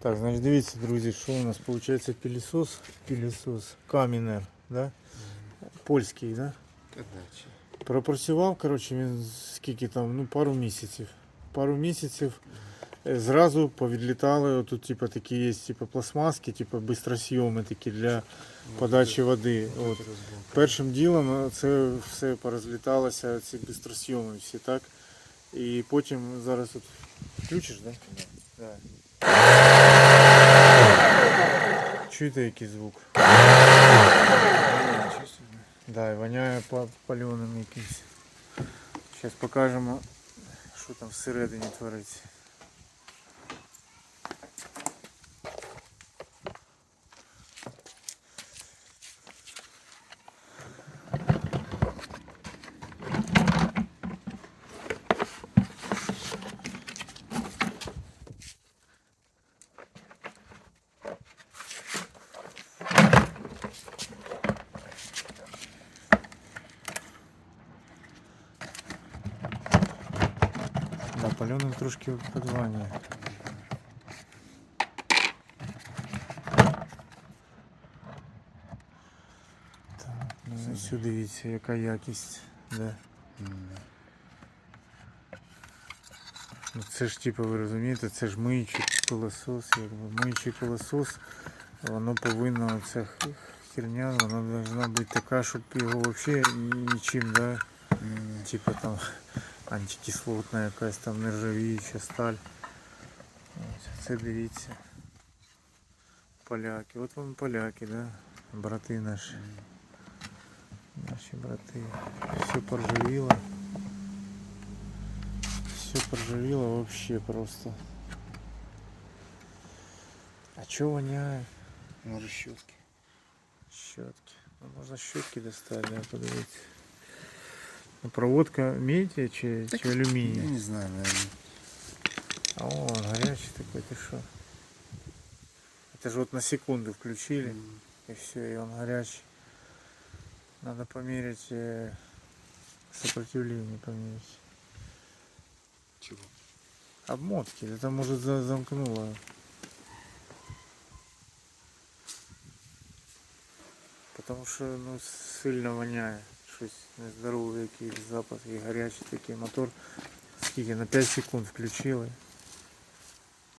Так, значить, дивіться, друзі, що у нас виходить пілісос, пілісос, камінер, да? польський, да? Подачі. Пропрацював, коротше, він скільки там, ну, пару місяців. Пару місяців е, зразу повідлітали, отут, типу, такі є, типу, пластмаски, типу, бистросйоми такі для подачі води. От. Першим ділом е, це все порозліталося, ці бистросйоми всі, так? І потім зараз от включиш, так? Да? Да. Чуєте який звук? Да, і воняє паленим якийсь. Зараз покажемо, що там всередині твориться. Да, пальоним трошки подвання. Так, ну ось сюди дивіться, яка якість. Да. Ну, це ж типу, ви розумієте, це ж миючий пилосос, якби миючий пилосос, воно повинно, ця х- херня, вона должна бути така, щоб його взагалі нічим, да, типу там антикислотна якась там нержавіюча сталь. Ось, це дивіться. Поляки. От вам поляки, да? Брати наші. Наші брати. Все поржавіло. Все поржавіло вообще просто. А чё воняет? Може щотки. Щетки. Ну, можно щетки достать, да, подивіться. Ну, проводка меди чи, чи Я алюминия? не знаю, наверное. А он горячий такой, ты что? Это же вот на секунду включили, и все, и он горячий. Надо померить э, сопротивление, померить. Чего? Обмотки, это может за- замкнуло. Потому що ну, сильно воняє. Щось нездорове, якийсь запах і гарячий такий мотор. Скільки на 5 секунд включили.